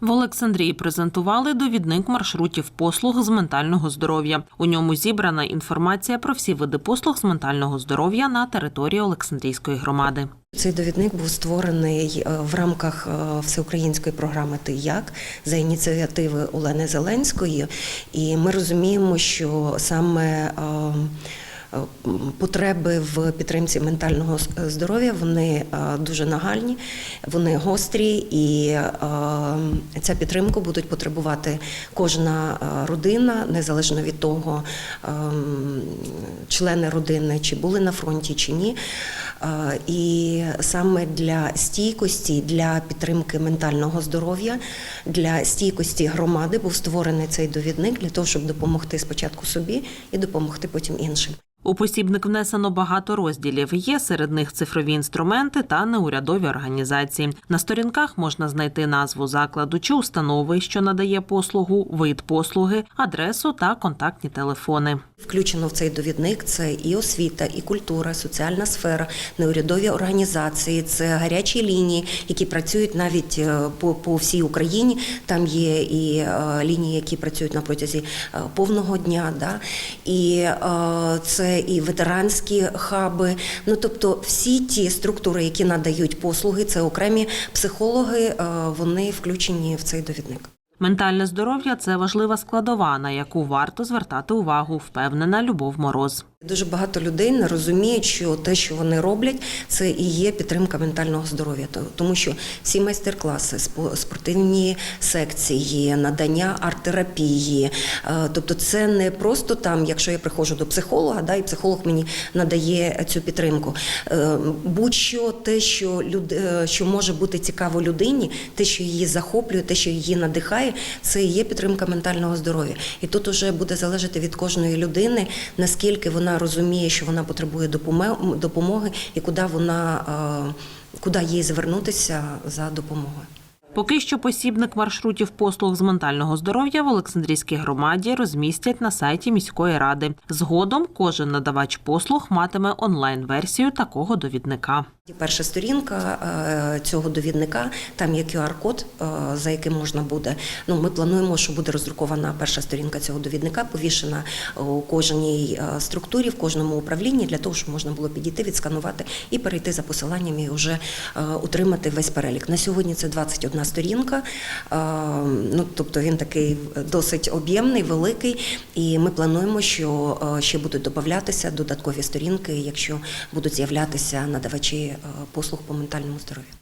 В Олександрії презентували довідник маршрутів послуг з ментального здоров'я. У ньому зібрана інформація про всі види послуг з ментального здоров'я на території Олександрійської громади. Цей довідник був створений е, в рамках е, всеукраїнської програми Ти як за ініціативи Олени Зеленської, і ми розуміємо, що саме е, е, потреби в підтримці ментального здоров'я вони е, дуже нагальні, вони гострі, і е, ця підтримку будуть потребувати кожна е, родина, незалежно від того, ем, члени родини чи були на фронті чи ні. І саме для стійкості, для підтримки ментального здоров'я, для стійкості громади був створений цей довідник для того, щоб допомогти спочатку собі і допомогти потім іншим. У посібник внесено багато розділів. Є серед них цифрові інструменти та неурядові організації. На сторінках можна знайти назву закладу чи установи, що надає послугу, вид послуги, адресу та контактні телефони. Включено в цей довідник це і освіта, і культура, соціальна сфера, неурядові організації, це гарячі лінії, які працюють навіть е, по, по всій Україні. Там є і е, лінії, які працюють на протязі е, повного дня. Да? І це і ветеранські хаби. Ну тобто, всі ті структури, які надають послуги, це окремі психологи, е, вони включені в цей довідник. Ментальне здоров'я це важлива складова, на яку варто звертати увагу, впевнена Любов Мороз. Дуже багато людей не розуміють, що те, що вони роблять, це і є підтримка ментального здоров'я. Тому що всі майстер-класи, спортивні секції, надання арт-терапії, е, тобто це не просто там, якщо я приходжу до психолога, да, і психолог мені надає цю підтримку. Е, Будь-що те, що люд, е, що може бути цікаво людині, те, що її захоплює, те, що її надихає, це і є підтримка ментального здоров'я. І тут уже буде залежати від кожної людини, наскільки вона розуміє, що вона потребує допомоги, і куди вона е, куди їй звернутися за допомогою. Поки що посібник маршрутів послуг з ментального здоров'я в Олександрійській громаді розмістять на сайті міської ради. Згодом кожен надавач послуг матиме онлайн-версію такого довідника. Перша сторінка е, цього довідника, там є QR-код, е, за яким можна буде. Ну, ми плануємо, що буде роздрукована перша сторінка цього довідника, повішена у кожній е, структурі, в кожному управлінні, для того, щоб можна було підійти, відсканувати і перейти за посиланням і вже отримати весь перелік. На сьогодні це 21 сторінка. Ну, тобто він такий досить об'ємний, великий, і ми плануємо, що ще будуть додатися додаткові сторінки, якщо будуть з'являтися надавачі послуг по ментальному здоров'ю.